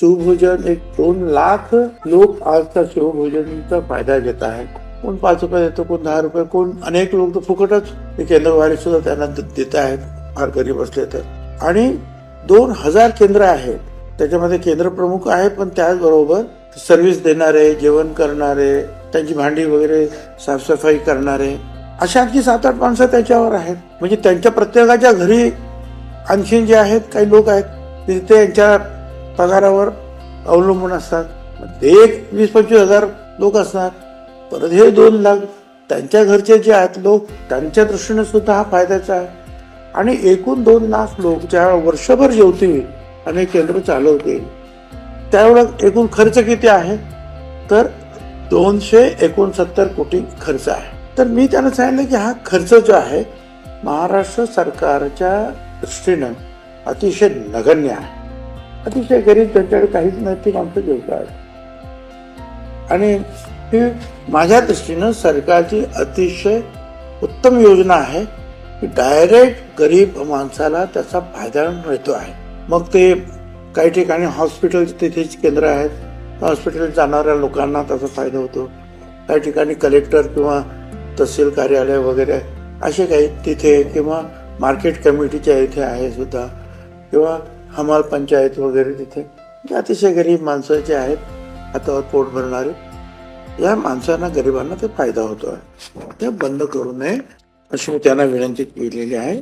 शिवभोजन एक दोन लाख लोक आजचा शिवभोजनचा फायदा घेत आहेत. कोण पाच रुपये देतो कोण दहा रुपये कोण अनेक लोक तर फुकटच ते सुद्धा त्यांना द- देत आहेत. फार गरीब असले तर. आणि दोन हजार केंद्र आहेत. त्याच्यामध्ये केंद्र प्रमुख आहे पण त्याचबरोबर सर्व्हिस देणारे जेवण करणारे त्यांची भांडी वगैरे साफसफाई करणारे अशा आणखी सात आठ माणसं त्याच्यावर आहेत. म्हणजे त्यांच्या प्रत्येकाच्या घरी आणखीन जे आहेत काही लोक आहेत तिथे त्यांच्या पगारावर अवलंबून असतात. ते एक वीस पंचवीस हजार लोक असणार. परत हे दोन लाख त्यांच्या घरचे जे आहेत लोक त्यांच्या दृष्टीने सुद्धा हा फायद्याचा आहे. आणि एकूण दोन लाख लोक ज्या वर्षभर जेवतील आणि केंद्र चालवतील त्यावेळ एकूण खर्च किती आहे? तर दोनशे एकोणसत्तर कोटी खर्च आहे. तर मी त्यांना सांगितलं की हा खर्च जो आहे महाराष्ट्र सरकारच्या दृष्टीनं अतिशय नगण्य आहे. अतिशय गरीब त्यांच्याकडे काहीच नाही ते माणसं जेवतात. आणि ही माझ्या दृष्टीनं सरकारची अतिशय उत्तम योजना आहे की डायरेक्ट गरीब माणसाला त्याचा फायदा मिळतो आहे. मग ते काही ठिकाणी हॉस्पिटल तिथेच केंद्र आहेत. हॉस्पिटल जाणाऱ्या लोकांना त्याचा फायदा होतो. काही ठिकाणी कलेक्टर किंवा तहसील कार्यालय वगैरे असे काही तिथे किंवा मार्केट कमिटीच्या इथे आहे सुद्धा. किंवा हमाल पंचायत वगैरे तिथे. जे अतिशय गरीब माणसं जे आहेत हातावर पोट भरणारे या माणसांना गरिबांना ते फायदा होतो आहे ते बंद करू नये अशी मी त्यांना विनंती केलेली आहे.